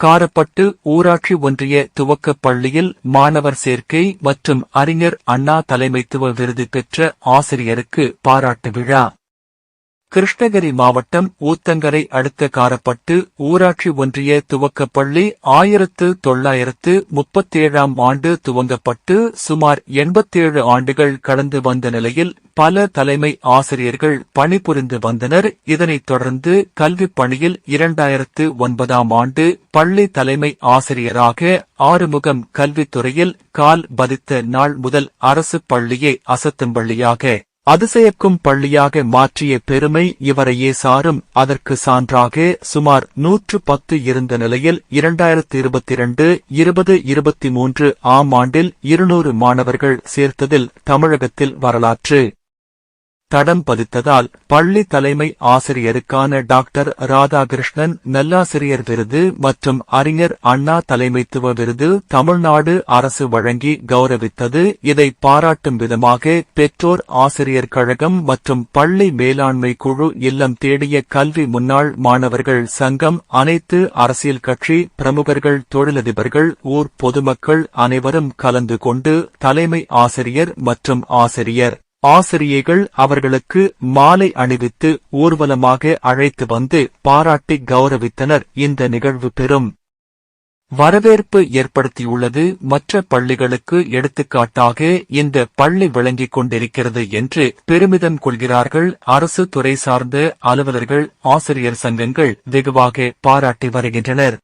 காரப்பட்டு ஊராட்சி ஒன்றிய துவக்கப் பள்ளியில் மாணவர் சேர்க்கை மற்றும் அறிஞர் அண்ணா தலைமைத்துவ விருது பெற்ற ஆசிரியருக்கு பாராட்டு விழா. கிருஷ்ணகிரி மாவட்டம் ஊத்தங்கரை அடுத்த காரப்பட்டு ஊராட்சி ஒன்றிய துவக்கப்பள்ளி ஆயிரத்து தொள்ளாயிரத்து முப்பத்தேழாம் ஆண்டு துவங்கப்பட்டு சுமார் எண்பத்தேழு ஆண்டுகள் கடந்து வந்த நிலையில் பல தலைமை ஆசிரியர்கள் பணிபுரிந்து வந்தனர். இதனைத் தொடர்ந்து கல்விப் பணியில் இரண்டாயிரத்து ஒன்பதாம் ஆண்டு பள்ளி தலைமை ஆசிரியராக ஆறுமுகம் கல்வித்துறையில் கால் பதித்த நாள் முதல் அரசு பள்ளியை அசத்தும் பள்ளியாக அதிசயக்கும் பள்ளியாக மாற்றிய பெருமை இவரையே சாரும். அதற்கு சான்றாக சுமார் நூற்று பத்து இருந்த நிலையில் இரண்டாயிரத்து இருபத்தி இரண்டு இருபது இருபத்தி மூன்று ஆம் ஆண்டில் இருநூறு மாணவர்கள் சேர்த்ததில் தமிழகத்தில் வரலாற்று தடம் பதித்ததால் பள்ளி தலைமை ஆசிரியருக்கான டாக்டர் ராதாகிருஷ்ணன் நல்லாசிரியர் விருது மற்றும் அறிஞர் அண்ணா தலைமைத்துவ விருது தமிழ்நாடு அரசு வழங்கி கௌரவித்தது. இதை பாராட்டும் விதமாக பெற்றோர் ஆசிரியர் கழகம் மற்றும் பள்ளி மேலாண்மை குழு இல்லம் தேடிய கல்வி முன்னாள் மாணவர்கள் சங்கம் அனைத்து அரசியல் கட்சி பிரமுகர்கள் தொழிலதிபர்கள் ஊர் பொதுமக்கள் அனைவரும் கலந்து கொண்டு தலைமை ஆசிரியர் மற்றும் ஆசிரியர் ஆசிரியைகள் அவர்களுக்கு மாலை அணிவித்து ஊர்வலமாக அழைத்து வந்து பாராட்டி கௌரவித்தனர். இந்த நிகழ்வு பெறும் வரவேற்பு ஏற்படுத்தியுள்ளது. மற்ற பள்ளிகளுக்கு எடுத்துக்காட்டாக இந்த பள்ளி விளங்கிக் கொண்டிருக்கிறது என்று பெருமிதம் கொள்கிறார்கள். அரசு துறை சார்ந்த அலுவலர்கள் ஆசிரியர் சங்கங்கள் வெகுவாக பாராட்டி வருகின்றனர்.